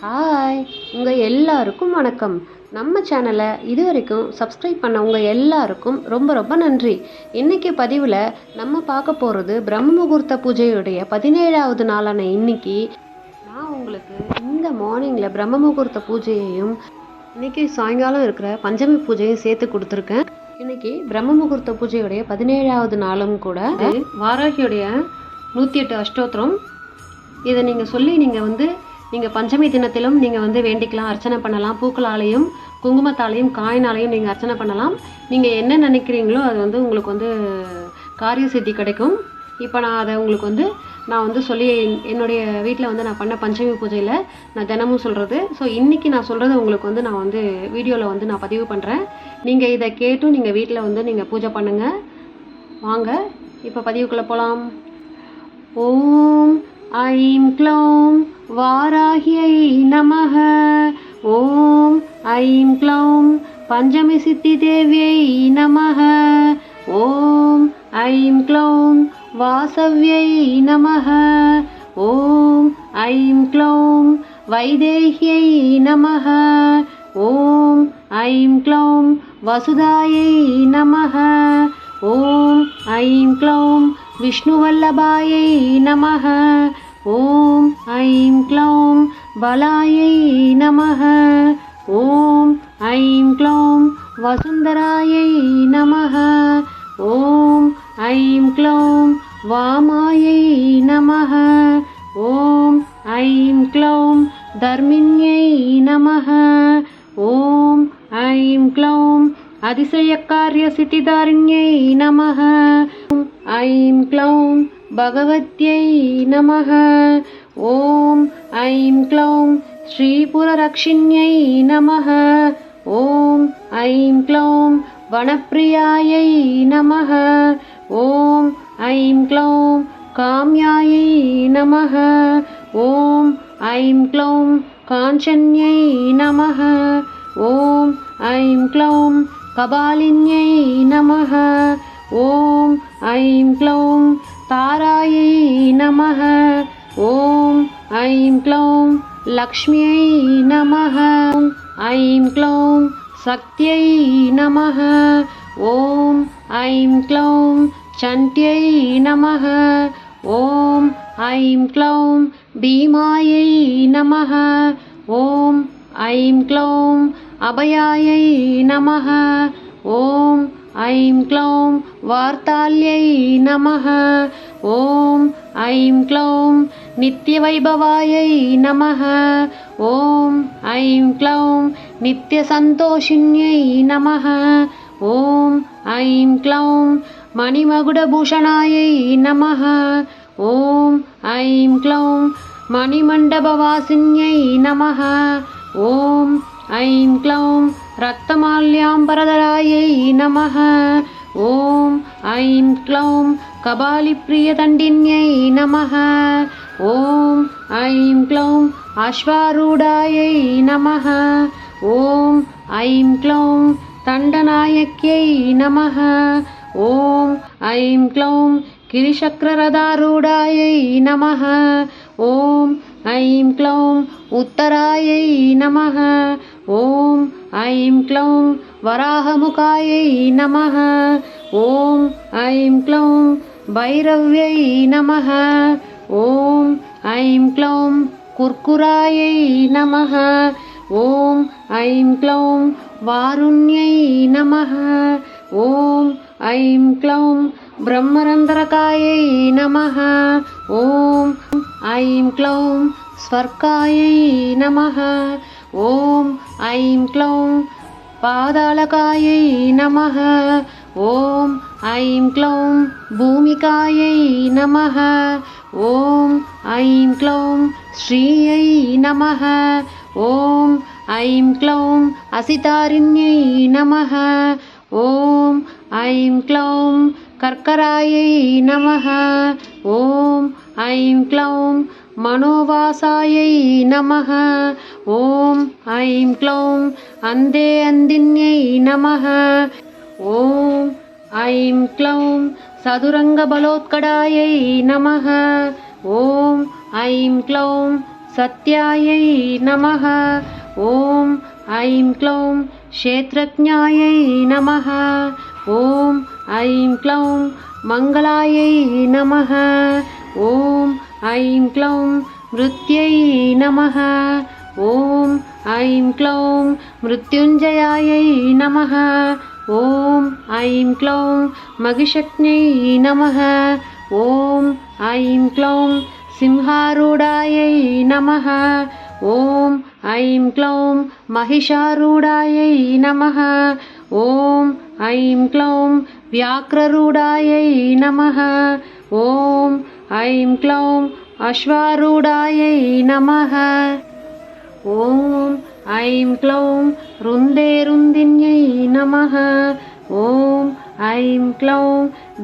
Hi உங்கள் எல்லாருக்கும் வணக்கம். நம்ம சேனலை இது வரைக்கும் சப்ஸ்கிரைப் பண்ணவங்க எல்லாருக்கும் ரொம்ப ரொம்ப நன்றி. இன்றைக்கி பதிவில் நம்ம பார்க்க போகிறது பிரம்ம முகூர்த்த பூஜையுடைய பதினேழாவது நாளான இன்னைக்கு நான் உங்களுக்கு இந்த மார்னிங்கில் பிரம்ம முகூர்த்த பூஜையையும் இன்றைக்கி சாயங்காலம் இருக்கிற பஞ்சமி பூஜையும் சேர்த்து கொடுத்துருக்கேன். இன்னைக்கு பிரம்ம முகூர்த்த பூஜையுடைய பதினேழாவது நாளும் கூட வாராகியுடைய நூற்றி எட்டு அஷ்டோத்திரம். இதை நீங்கள் சொல்லி நீங்கள் வந்து நீங்கள் பஞ்சமி தினத்திலும் நீங்கள் வந்து வேண்டிக்கலாம் அர்ச்சனை பண்ணலாம். பூக்களாலையும் குங்குமத்தாலையும் காயினாலையும் நீங்கள் அர்ச்சனை பண்ணலாம். நீங்கள் என்ன நினைக்கிறீங்களோ அது வந்து உங்களுக்கு வந்து காரிய சித்தி கிடைக்கும். இப்போ நான் அதை உங்களுக்கு வந்து நான் வந்து சொல்லி என்னுடைய வீட்டில் வந்து நான் பண்ண பஞ்சமி பூஜையில் நான் தினமும் சொல்கிறது ஸோ இன்றைக்கி நான் சொல்கிறது உங்களுக்கு வந்து நான் வந்து வீடியோவில் வந்து நான் பதிவு பண்ணுறேன் நீங்கள் இதை கேட்டும் நீங்கள் வீட்டில் வந்து நீங்கள் பூஜை பண்ணுங்கள் வாங்க இப்போ பதிவுக்குள்ளே போகலாம் ஓம் ஐம் க்ளோம் வாராகியை நமக. ஓம் ஐம் க்ளோம் பஞ்சமி சித்தி தேவியை நமக. ஓம் ஐம் க்ளோம் वासव्यै नमः ॐ ऐं क्लौं वैदेह्यै नमः ॐ ऐं क्लौं वसुधायै नमः ॐ ऐं क्लौं विष्णुवल्लभायै नमः ॐ ऐं क्लौं बलायै नमः ॐ ऐं क्लौं वसुन्धरायै नमः ॐ ऐं क्लौं वामायै नमः ॐ ऐं क्लौं धर्मिण्यै नमः ॐ ऐं क्लौं अतिशयकार्यसिद्धिदारिण्यै नमः ऐं क्लौं भगवत्यै नमः ॐ ऐं क्लौं श्रीपुररक्षिण्यै नमः ॐ ऐं क्लौं वनप्रियायै नमः ॐ ऐं क्लौं काम्यायै नमः। ॐ ऐं क्लौं काञ्चन्यै नमः। ॐ ऐं क्लौं कपालिन्यै नमः। ॐ ऐं क्लौं तारायै नमः। ॐ ऐं क्लौं लक्ष्म्यै नमः। ऐं क्लौं शक्त्यै नमः। ॐ ऐं क्लौं चण्ट्यै नमः ॐ ऐं क्लौं भीमायै नमः ॐ ऐं क्लौं अभयायै नमः ॐ ऐं क्लौं वार्ताल्यै नमः ॐ ऐं क्लौं नित्यवैभवायै नमः ॐ ऐं क्लौं नित्यसन्तोषिन्यै नमः ఓం ఐం క్లౌం మణిమగుడభూషణాయై నమ. ఓం ఐం క్లౌం మణిమండపవాసిన్యై నమ. ఓం ఐం క్లౌం రక్తమాల్యాంబరధరాయై నమ. ఓం ఐం క్లౌం కబాలిప్రియదండిన్యై నమ. ఓం ఐం క్లౌం అశ్వారూఢాయై నమ. ఓం ఐం క్లౌం दण्डनायक्यै नमः ॐ ऐं क्लौं गिरिशक्ररथारूढायै नमः ॐ ऐं क्लौं उत्तरायै नमः ॐ ऐं क्लौं वराहमुखायै नमः ॐ ऐं क्लौं भैरव्यै नमः ॐ ऐं क्लौं कुर्कुरायै नमः ఓం ఐం క్లౌం వారుణ్యై నమ. ఓం ఐం క్లౌం బ్రహ్మరంధ్రకాయై నమ. ఓం ఐం క్లౌం స్వర్కాయై నమ. ఓం ఐం క్లౌం పాదాళకాయై నమ. ఓం ఐం క్లౌం భూమికాయై నమ. ఓం ఐం క్లౌం శ్రీయై నమ. ఓం ఐం క్లౌం అసితారిణ్యై నమ. ఓం ఐం క్లౌం కర్కరాయై నమ. ఓం ఐం క్లౌం మనోవాసాయై నమ. ఓం ఐం క్లౌం అందే అందిన్యై నమ. ఓం ఐం క్లౌం సదురంగ బలోత్కడాయై నమ. ఓం ఐం క్లౌం सत्यायै नमः। ॐ ऐं क्लौं क्षेत्रज्ञायै नमः। ॐ ऐं क्लौं मङ्गलायै नमः। ॐ ऐं क्लौं मृत्यै नमः। ॐ ऐं क्लौं मृत्युञ्जयायै नमः। ॐ ऐं क्लौं महिषज्ञै नमः। ॐ ऐं क्लौं सिंहारूढायै नमः। ॐ ऐं क्लौं महिषारूढायै नमः। ॐ ऐं क्लौं व्याक्ररूढायै नमः। ॐ ऐं क्लौं अश्वारूढायै नमः। ॐ ऐं क्लौं रुन्देरुन्दिन्यै नमः। ॐ ऐं क्लौं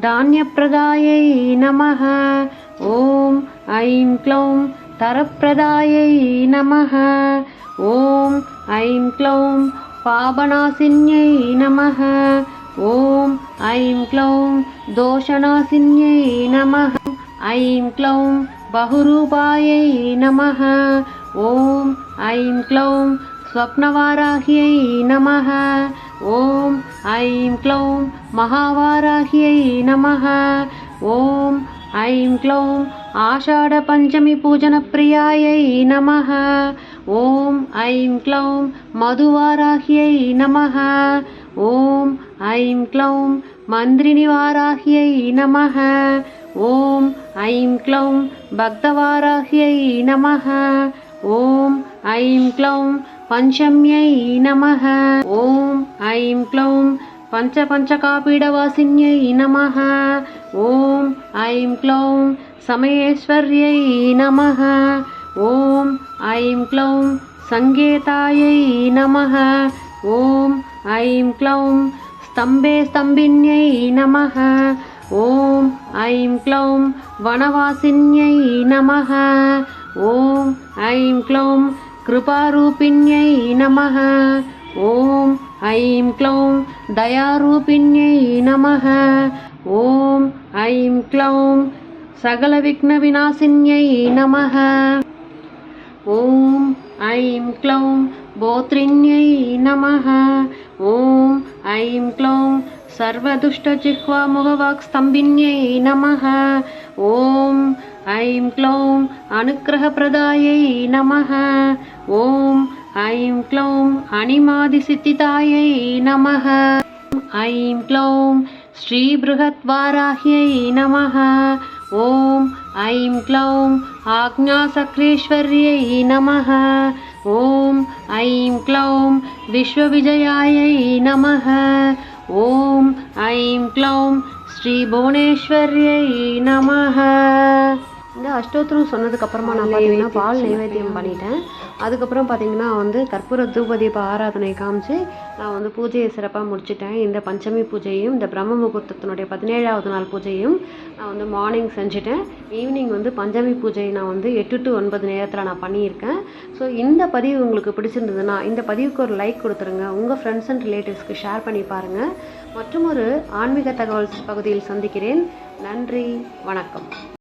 धान्यप्रदायै नमः। ॐ ఓం ఐం క్లౌం పాపనాశిన్యై నమ ఓం ఐం క్లౌం దోషనాశిన్యై నమ ఐం క్లౌం బహురూపాయై నమ ఓం ఐం క్లౌం స్వప్నవారాహ్యై నమ ఓం ఐం క్లౌం మహావారాహ్యై నమ ఓం ఐం క్లౌం ఆషాఢపంచమి పూజన ప్రియాయై నమ ఓం ఐం క్లౌం మధువారాహ్యై నమ. ఓం ఐం క్లౌం మంద్రినివారాహ్యై నమ. ఓం ఐం క్లౌం భక్తవారాహ్యై నమ. ఓం ఐం క్లౌం పంచమ్యై నమ. ఓం ఐం క్లౌం పంచపంచకాపీడవాసిన్యై నమ ఓం ఐం క్లౌం సమయేశ్వర్యై నమ. ఓం ఐం క్లౌం సంగేతాయై నమ. ఓం ఐం క్లౌం స్తంభే స్తంభిన్యై నమ. ఓం ఐం క్లౌం వనవాసిన్యై నమ. ఓం ఐం క్లౌం కృపారూపిణ్యై నమ. ఓం ఐం క్లౌం దయారూపిణ్యై నమ. ఓం ఐం క్లౌం సకల విఘ్న వినాశిన్యై నమ. ఓం ఐం క్లౌం భోత్రిణ్యై నమ. ఓం ఐం క్లౌం సర్వదుష్టజిహ్వాముఖవాక్స్తంభిన్యై నమ. ఓం ఐం క్లౌం అనుగ్రహప్రదాయై నమ. ఓం ఐం ऐं क्लौं हणिमादिसित्तितायै नमः। ऐं क्लौं श्रीबृहद्वाराह्यै नमः। ॐ ऐं क्लौं आज्ञासक्रेश्वर्यै नमः। ॐ ऐं क्लौं विश्वविजयायै नमः। ॐ ऐं क्लौं श्रीभुवनेश्वर्यै नमः। இந்த அஷ்டோத்திரம் சொன்னதுக்கு அப்புறமா நான் பார்த்தீங்கன்னா பால் நைவேத்தியம் பண்ணிட்டேன். அதுக்கப்புறம் பார்த்தீங்கன்னா வந்து கற்பூர தூபதீப ஆராதனை காமிச்சு நான் வந்து பூஜையை சிறப்பாக முடிச்சிட்டேன். இந்த பஞ்சமி பூஜையும் இந்த பிரம்ம முகூர்த்தத்தினுடைய பதினேழாவது நாள் பூஜையும் நான் வந்து மார்னிங் செஞ்சுட்டேன். ஈவினிங் வந்து பஞ்சமி பூஜை நான் வந்து எட்டு டு ஒன்பது நேரத்தில் நான் பண்ணியிருக்கேன். ஸோ இந்த பதிவு உங்களுக்கு பிடிச்சிருந்ததுன்னா இந்த பதிவுக்கு ஒரு லைக் கொடுத்துருங்க. உங்கள் ஃப்ரெண்ட்ஸ் அண்ட் ரிலேட்டிவ்ஸ்க்கு ஷேர் பண்ணி பாருங்கள் மற்றும் ஒரு ஆன்மீக தகவல் பகுதியில் சந்திக்கிறேன். நன்றி வணக்கம்.